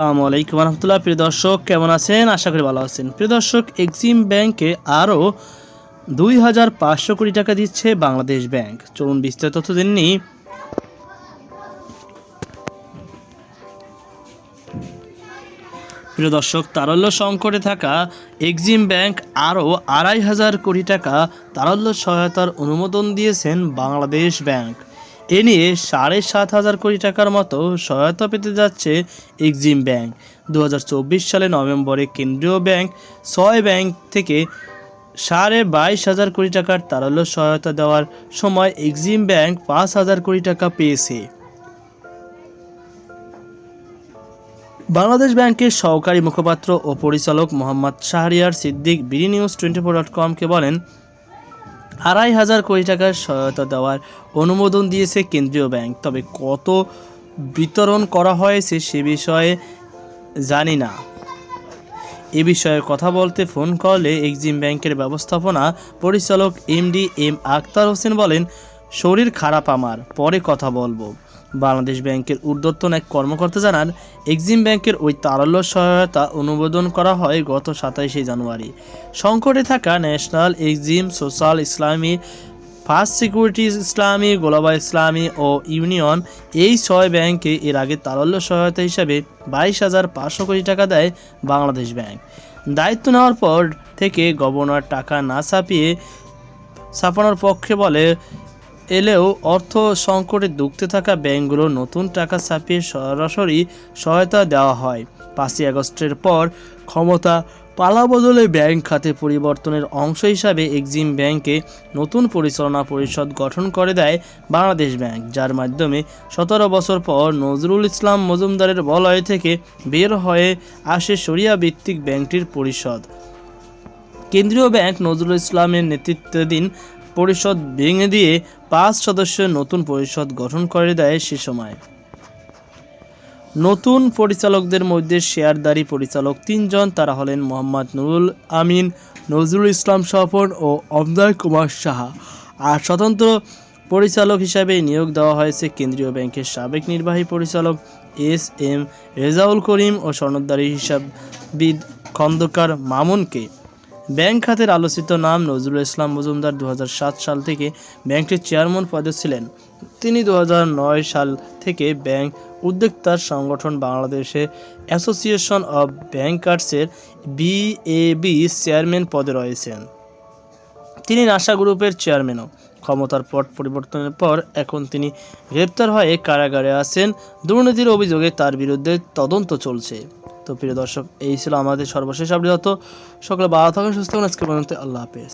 আসসালামু আলাইকুম রহমতুল্লাহ প্রিয় দর্শক, কেমন আছেন? আশা করি ভালো আছেন। প্রিয় দর্শক, এক্সিম ব্যাংকে আরও দুই হাজার পাঁচশো কোটি টাকা দিচ্ছে বাংলাদেশ ব্যাংক। চলুন বিস্তারিত তথ্য দিননি প্রিয় দর্শক, তারল্য সংকটে থাকা এক্সিম ব্যাংক আরও আড়াই হাজার কোটি টাকা তারল্য সহায়তার অনুমোদন দিয়েছেন বাংলাদেশ ব্যাংক। এ নিয়ে সাড়ে সাত হাজার কোটি টাকার মতো সহায়তা পেতে যাচ্ছে এক্সিম ব্যাংক। দু সালে নভেম্বরে কেন্দ্রীয় ব্যাংক ছয় ব্যাংক থেকে সাড়ে বাইশ হাজার কোটি টাকার তারল্য সহায়তা দেওয়ার সময় এক্সিম ব্যাংক পাঁচ হাজার কোটি টাকা পেয়েছে। বাংলাদেশ ব্যাংকের সহকারী মুখপাত্র ও পরিচালক Mohammad Shahriar Siddique BD news twenty four dot কমকে বলেন আড়াই হাজার কোটি টাকার সহায়তা দেওয়ার অনুমোদন দিয়েছে কেন্দ্রীয় ব্যাংক। তবে কত বিতরণ করা হয়েছে সে বিষয়ে জানি না। এ বিষয়ে কথা বলতে ফোন করলে এক্সিম ব্যাংকের ব্যবস্থাপনা পরিচালক এমডি এম আক্তার হোসেন বলেন, শরীর খারাপ আমার, পরে কথা বলব। বাংলাদেশ ব্যাংকের ঊর্ধ্বতন এক কর্মকর্তা জানান, এক্সিম ব্যাংকের ওই তারল্য সহায়তা অনুমোদন করা হয় গত সাতাইশে জানুয়ারি। সংকটে থাকা national Exim, social Islami, first securities Islami, global Islami ও ইউনিয়ন এই ছয় ব্যাংকে এর আগে তারল্য সহায়তা হিসাবে বাইশ হাজার পাঁচশো কোটি টাকা দেয় বাংলাদেশ ব্যাংক। দায়িত্ব নেওয়ার পর থেকে গভর্নর টাকা না ছাপিয়ে ছাপানোর পক্ষে বলে এলেও অর্থ সংকটে দুঃখতে থাকা ব্যাংকগুলো নতুন টাকা ছাপিয়ে সরাসরি সহায়তা দেওয়া হয়। পাঁচই আগস্টের পর ক্ষমতা পালাবদলে ব্যাংক খাতে পরিবর্তনের অংশ হিসাবে এক্সিম ব্যাংকে নতুন পরিচালনা পরিষদ গঠন করে দেয় বাংলাদেশ ব্যাংক, যার মাধ্যমে সতেরো বছর পর নজরুল ইসলাম মজুমদারের বলয় থেকে বের হয়ে আসে সরিয়া ভিত্তিক ব্যাংকটির পরিষদ। কেন্দ্রীয় ব্যাংক নজরুল ইসলামের নেতৃত্বাধীন পরিষদ ভেঙে দিয়ে পাঁচ সদস্যের নতুন পরিষদ গঠন করে দেয় সে সময়। নতুন পরিচালকদের মধ্যে শেয়ারদারি পরিচালক তিনজন, তারা হলেন মোহাম্মদ নুরুল আমিন, নজরুল ইসলাম স্বপন ও অমদার কুমার সাহা। আর স্বতন্ত্র পরিচালক হিসাবে নিয়োগ দেওয়া হয়েছে কেন্দ্রীয় ব্যাংকের সাবেক নির্বাহী পরিচালক এস এম রেজাউল করিম ও সনদদারি হিসাববিদ খন্দকার মামুনকে। ব্যাংক খাতের আলোচিত নাম নজরুল ইসলাম মজুমদার দু হাজার সাত সাল থেকে ব্যাংকটির চেয়ারম্যান পদে ছিলেন। তিনি দু হাজার নয় সাল থেকে ব্যাংক উদ্যোক্তার সংগঠন বাংলাদেশে অ্যাসোসিয়েশন অব ব্যাংকার্সের বিএবি চেয়ারম্যান পদে রয়েছেন। তিনি নাসা গ্রুপের চেয়ারম্যানও। ক্ষমতার পট পরিবর্তনের পর এখন তিনি গ্রেপ্তার হয়ে কারাগারে আছেন। দুর্নীতির অভিযোগে তার বিরুদ্ধে তদন্ত চলছে। তো প্রিয় দর্শক, এই ছিল আমাদের সর্বশেষ আপডেট সকলে ভালো থাকুন, সুস্থ থাকুন আজকে পর্যন্ত আল্লাহ হাফেজ।